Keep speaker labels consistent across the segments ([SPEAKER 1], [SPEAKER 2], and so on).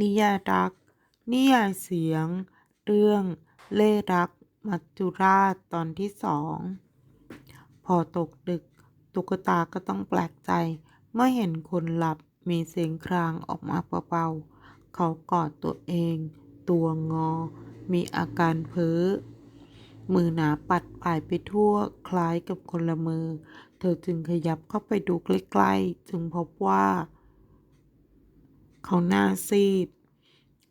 [SPEAKER 1] นิยายรัก นิยายเสียง เรื่อง เล่รัก มัจจุราชตอนที่สอง พอตกดึก ตุ๊กตาก็ต้องแปลกใจ เมื่อเห็นคนหลับมีเสียงครางออกมาเบาๆ เขากอดตัวเอง ตัวงอ มีอาการเพ้อ มือหนาปัดป่ายไปทั่วคล้ายกับคนละมือ เธอจึงขยับเข้าไปดูใกล้ๆ จึงพบว่า เขาหน้าซีด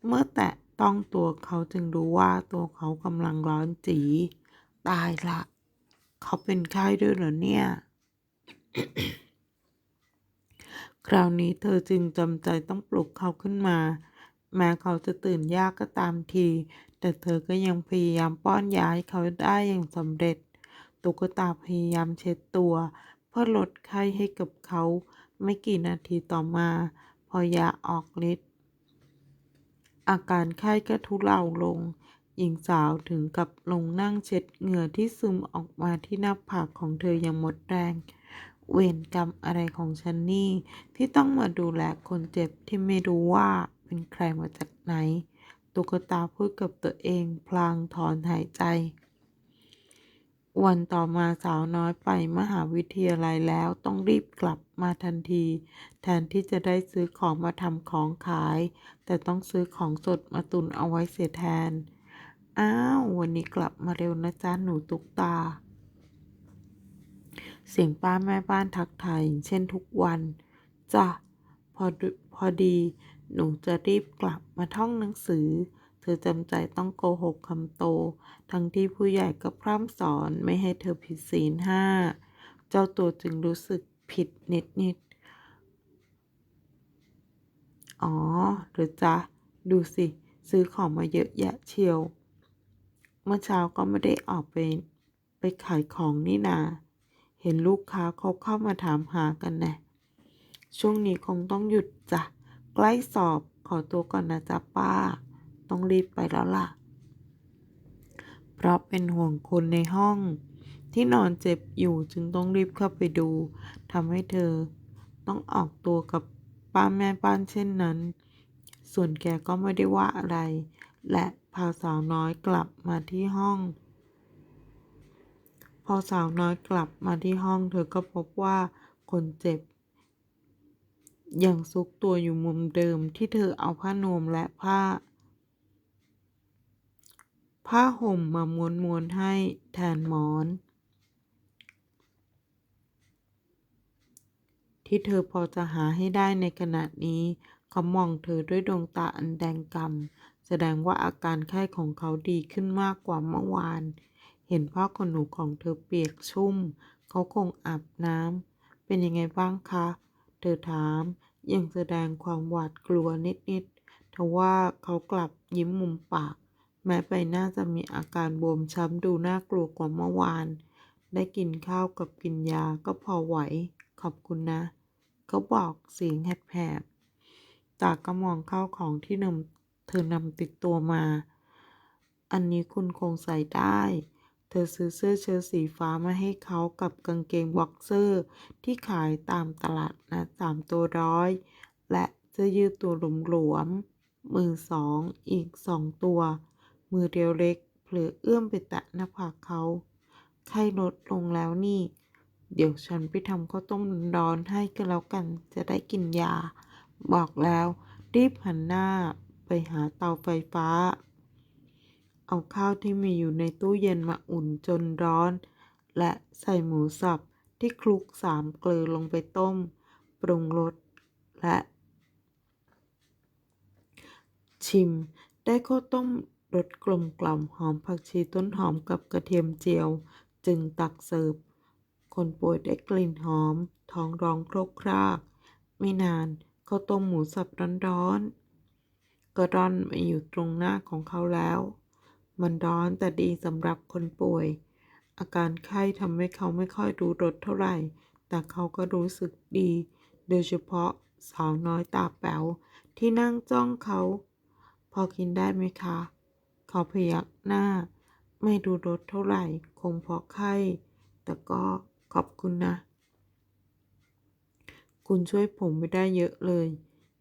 [SPEAKER 1] เมื่อแตะต้องตัวเขาจึงรู้ว่าตัวเขากำลังร้อนจี ตายละ เขาเป็นไข้ด้วยเหรอเนี่ย คราวนี้เธอจึงจำใจต้องปลุกเขาขึ้นมา แม้เขาจะตื่นยากก็ตามที แต่เธอก็ยังพยายามป้อนยาให้เขาได้อย่างสำเร็จ ตุ๊กตาพยายามเช็ดตัว เพื่อลดไข้ให้กับเขา ไม่กี่นาทีต่อมา พอยาออกฤทธิ์อาการไข้ก็ทุเลาลง หญิงสาวถึงกับลงนั่งเช็ดเหงื่อที่ซึมออกมาที่หน้าผากของเธออย่างหมดแรง เวรกรรมอะไรของฉันนี่ ที่ต้องมาดูแลคนเจ็บที่ไม่รู้ว่าเป็นใครมาจากไหน ตุ๊กตาพูดกับตัวเองพลางถอนหายใจ วันต่อมาสาวน้อยไปมหาวิทยาลัยแล้วต้องรีบกลับมาทันที แทนที่จะได้ซื้อของมาทำของขาย แต่ต้องซื้อของสดมาตุนเอาไว้เสียแทน อ้าว วันนี้กลับมาเร็วนะจ๊ะหนูตุกตา เสียงป้าแม่บ้านทักทายอย่างเช่นทุกวันจ้ะพอดพอดี หนูจะรีบกลับมาท่องหนังสือ ธอจำใจต้องโกหกคำโต ทั้งที่ผู้ใหญ่ก็พร่ำสอนไม่ให้เธอผิดศีลห้า เจ้าตัวจึงรู้สึกผิดนิดนิดๆอ๋อ หรือจ๊ะ ดูสิ ซื้อของมาเยอะแยะเชียว เมื่อเช้าก็ไม่ได้ออกไป ไปขายของนี่นา เห็นลูกค้าเขาเข้ามาถามหากันแน่ช่วงนี้คงต้องหยุดจ้ะ ใกล้สอบขอตัวก่อนนะจ๊ะป้า ต้องรีบไปแล้วล่ะ เพราะเป็นห่วงคนในห้อง ที่นอนเจ็บอยู่จึงต้องรีบเข้าไปดูทำให้เธอ ต้องออกตัวกับป้าแม่บ้านเช่นนั้น ส่วนแกก็ไม่ได้ว่าอะไร และพาสาวน้อยกลับมาที่ห้อง พอสาวน้อยกลับมาที่ห้อง เธอก็พบว่าคนเจ็บยังซุกตัวอยู่มุมเดิมที่เธอเอาผ้านวมและผ้า ผ้าห่มมาม้วนๆให้แทนหมอน ที่เธอพอจะหาให้ได้ในขณะนี้ เขามองเธอด้วยดวงตาอันแดงกำแสดงว่าอาการไข้ของเขาดีขึ้นมากกว่าเมื่อวาน เห็นผ้าขนหนูของเธอเปียกชุ่ม เขาคงอาบน้ำเป็นยังไงบ้างคะ เธอถามยังแสดงความหวาดกลัวนิดๆทว่าเขากลับยิ้มมุมปาก แม้ใบหน้าจะมีอาการบวมช้ำดูน่ากลัวกว่าเมื่อวาน ได้กินข้าวกับกินยาก็พอไหว ขอบคุณนะ เขาบอกเสียงแหบๆจากก็มองข้าวของที่นำเธอนำติดตัวมา อันนี้คุณคงใส่ได้ เธอซื้อเสื้อเชิ้ตสีฟ้ามาให้เขากับกางเกงบ็อกเซอร์ ที่ขายตามตลาดนะสามตัวร้อย และเสื้อยืดตัวหลวมๆมือสองอีกสองตัว มือเดียวเล็ก เผลอเอื้อมไปแตะหน้าผากเขาไข้ลดลงแล้วนี่ เดี๋ยวฉันไปทำข้าวต้มร้อนให้ก็แล้วกัน จะได้กินยา บอกแล้ว รีบหันหน้าไปหาเตาไฟฟ้า เอาข้าวที่มีอยู่ในตู้เย็นมาอุ่นจนร้อน และใส่หมูสับที่คลุกสามเกลือลงไปต้ม ปรุงรสและ ชิมได้ข้าวต้ม รสกลมกล่อมหอมผักชีต้นหอมกับกระเทียมเจียว จึงตักเสิร์ฟ คนป่วยได้กลิ่นหอม ท้องร้องโครกคราก ไม่นานข้าวต้มหมูสับร้อนๆก็ร่อนมาอยู่ตรงหน้าของเขาแล้ว มันร้อนแต่ดีสำหรับคนป่วย อาการไข้ทำให้เขาไม่ค่อยรู้รสเท่าไหร่ แต่เขาก็รู้สึกดี โดยเฉพาะสาวน้อยตาแป๋วที่นั่งจ้องเขา พอกินได้ไหมคะ เขาพยักหน้า ไม่ดูรสเท่าไหร่ คงเพราะไข้ แต่ก็ขอบคุณนะ คุณช่วยผมไม่ได้เยอะเลย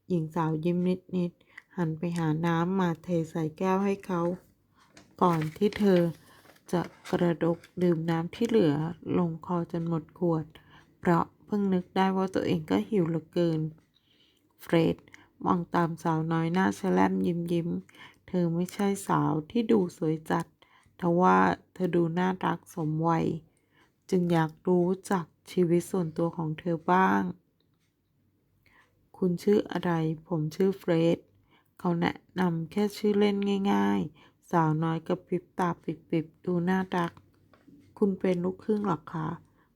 [SPEAKER 1] หญิงสาวยิ้มนิดๆ หันไปหาน้ำมาเทใส่แก้วให้เขา ก่อนที่เธอจะกระดกดื่มน้ำที่เหลือลงคอจนหมดขวด เพราะเพิ่งนึกได้ว่าตัวเองก็หิวเหลือเกิน เฟรดมองตามสาวน้อยหน้าแฉลมยิ้มยิ้ม อไม่ใช่สาวที่ดูสวยจัดทว่าเธอดูน่ารักสมวัย จึงอยากรู้จักชีวิตส่วนตัวของเธอบ้าง คุณชื่ออะไร ผมชื่อเฟรด เขาแนะนำแค่ชื่อเล่นง่าย ๆ สาวน้อยกระพริบตาปิบๆ ดูน่ารัก คุณเป็นลูกครึ่งหรอคะ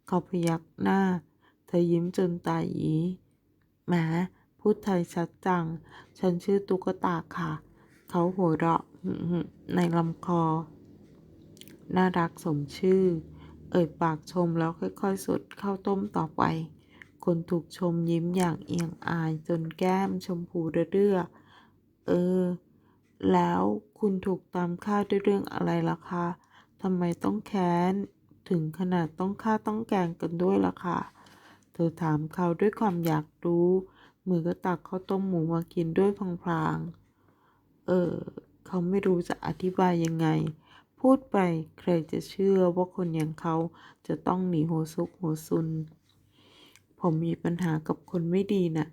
[SPEAKER 1] เขาพยักหน้า เธอยิ้มจนตาหยีแหมพูดไทยชัดจัง ฉันชื่อตุ๊กตาค่ะ เขาหัวเราะในลำคอ น่ารักสมชื่อ เอ่ยปากชมแล้วค่อยๆสดข้าวต้มต่อไป คนถูกชมยิ้มอย่างเอียงอายจนแก้มชมพูเรื่อเออ แล้วคุณถูกตามฆ่าด้วยเรื่องอะไรล่ะคะทำไมต้องแค้น ถึงขนาดต้องฆ่าต้องแกงกันด้วยล่ะคะเธอถามเขาด้วยความอยากรู้ มือก็ตักข้าวต้มหมูมากินด้วยพลางๆ เออ เขาไม่รู้จะอธิบายยังไง พูดไปใครจะเชื่อว่าคนอย่างเขาจะต้องหนีโหซุกโหซุน ผมมีปัญหากับคนไม่ดีน่ะ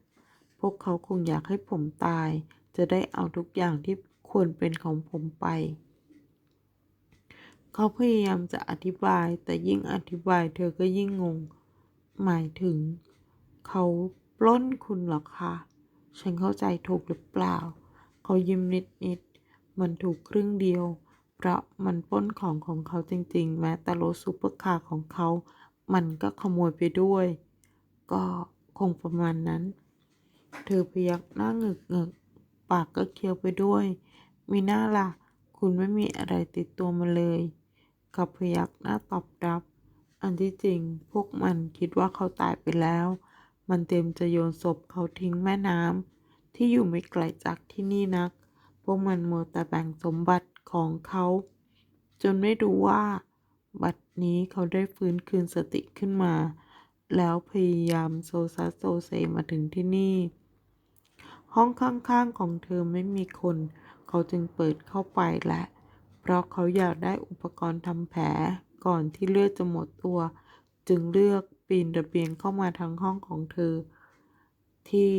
[SPEAKER 1] พวกเขาคงอยากให้ผมตาย จะได้เอาทุกอย่างที่ควรเป็นของผมไปเขาพยายามจะอธิบายแต่ยิ่งอธิบายเธอก็ยิ่งงง หมายถึง เขาปล้นคุณหรอคะ ฉันเข้าใจถูกหรือเปล่า เขายิ้มนิดๆมันถูกครึ่งเดียว เพราะมันป้นของของเขาจริงๆ แม้แต่รถซุปเปอร์คาร์ของเขา มันก็ขโมยไปด้วย ก็คงประมาณนั้น เธอพยักหน้าเงึกเงึกปากก็เคี้ยวไปด้วย มีหน้าล่ะ คุณไม่มีอะไรติดตัวมาเลยกับพยักหน้าตอบรับ อันที่จริงพวกมันคิดว่าเขาตายไปแล้ว มันเต็มจะโยนศพเขาทิ้งแม่น้ำ ที่อยู่ไม่ไกลจากที่นี่นัก พวกมันมัวแต่แบ่งสมบัติของเขา จนไม่รู้ว่า บัดนี้เขาได้ฟื้นคืนสติขึ้นมา แล้วพยายามโซซัสโซเซมาถึงที่นี่ ห้องข้างๆของเธอไม่มีคน เขาจึงเปิดเข้าไปและ เพราะเขาอยากได้อุปกรณ์ทำแผลก่อนที่เลือดจะหมดตัว จึงเลือกปีนระเบียงเข้ามาทางห้องของเธอ ที่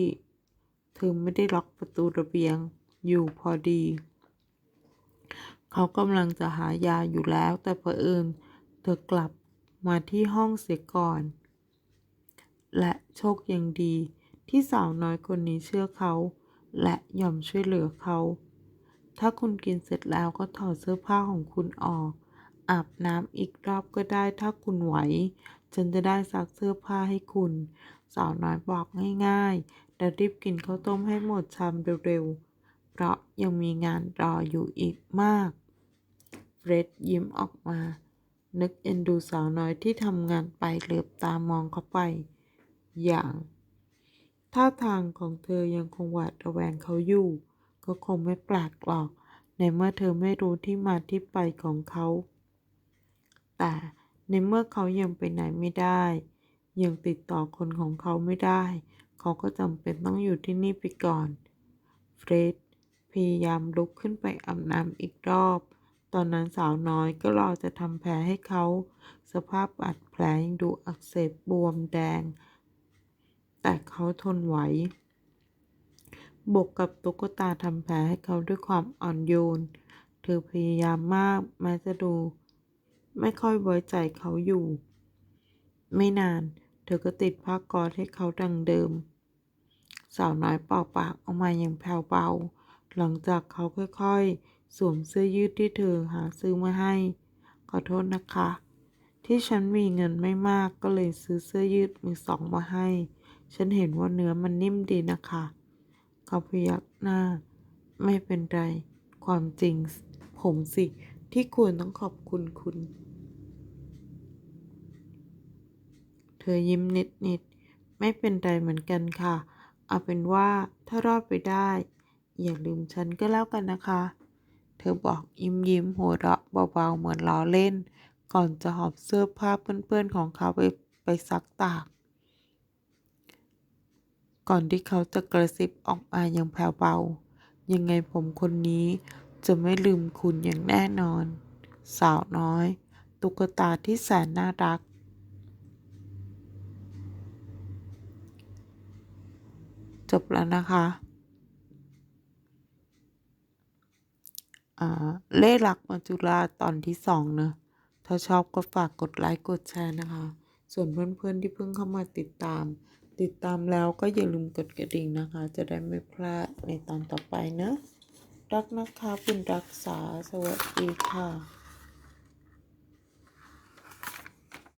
[SPEAKER 1] เธอไม่ได้ล็อกประตูระเบียงอยู่พอดี เขากำลังจะหายาอยู่แล้ว แต่เผอิญเธอกลับมาที่ห้องเสียก่อน และโชคยังดีที่สาวน้อยคนนี้เชื่อเขา และยอมช่วยเหลือเขา ถ้าคุณกินเสร็จแล้วก็ถอดเสื้อผ้าของคุณออก อาบน้ำอีกรอบก็ได้ถ้าคุณไหว ฉันจะได้ซักเสื้อผ้าให้คุณ สาวน้อยบอกง่าย และรีบกินข้าวต้มให้หมดชามเร็วๆ เพราะยังมีงานรออยู่อีกมาก เฟร็ดยิ้มออกมา นึกเอ็นดูสาวน้อยที่ทำงานไปเหลือบตามองเขาไป อย่างท่าทางของเธอยังคงหวาดระแวงเขาอยู่ ก็คงไม่แปลกหรอก ในเมื่อเธอไม่รู้ที่มาที่ไปของเขา แต่ในเมื่อเขายังไปไหนไม่ได้ ยังติดต่อคนของเขาไม่ได้ เขาก็จำเป็นต้องอยู่ที่นี่ไปก่อน เฟรดพยายามลุกขึ้นไปอาบน้ำอีกรอบ ตอนนั้นสาวน้อยก็รอจะทำแผลให้เขา สภาพบาดแผลยังดูอักเสบบวมแดง แต่เขาทนไหว บวกกับตุ๊กตาทำแผลให้เขาด้วยความอ่อนโยน เธอพยายามมากแม้จะดู ไม่ค่อยไว้ใจเขาอยู่ ไม่นาน เธอก็ติดผ้าก๊อซให้เขาดังเดิม สาวน้อยเป่าปากออกมาอย่างแผ่วเบา หลังจากเขาค่อยๆ สวมเสื้อยืดที่เธอหาซื้อมาให้ ขอโทษนะคะ ที่ฉันมีเงินไม่มากก็เลยซื้อเสื้อยืดมือสองมาให้ ฉันเห็นว่าเนื้อมันนิ่มดีนะคะ เขาพยักหน้า ไม่เป็นไร ความจริงผมสิที่ควรต้องขอบคุณคุณ เธ อยิ้มนิดๆ ไม่เป็นไรเหมือนกันค่ะ เอาเป็นว่าถ้ารอดไปได้ อย่าลืมฉันก็แล้วกันนะคะ เธอบอกยิ้มยิ้มหัวเราะเบาๆเหมือนล้อเล่น ก่อนจะหอบเสื้อผ้าเปื้อนๆของเขาไปไปซักตาก ก่อนที่เขาจะกระซิบออกมาอย่างแผ่วเบา ยังไงผมคนนี้จะไม่ลืมคุณอย่างแน่นอน สาวน้อย ตุ๊กตาที่แสนน่ารัก จบแล้วนะคะอ่าเล่ห์รักมัจุราตอนที่สองเนอะถ้าชอบก็ฝากกดไลค์กดแชร์นะคะ ส่วนเพื่อนๆที่เพิ่งเข้ามาติดตาม ติดตามแล้วก็อย่าลืมกดกระดิ่งนะคะ จะได้ไม่พลาดในตอนต่อไปเนอะรักนะคะคุณรักษาสวัสดีค่ะ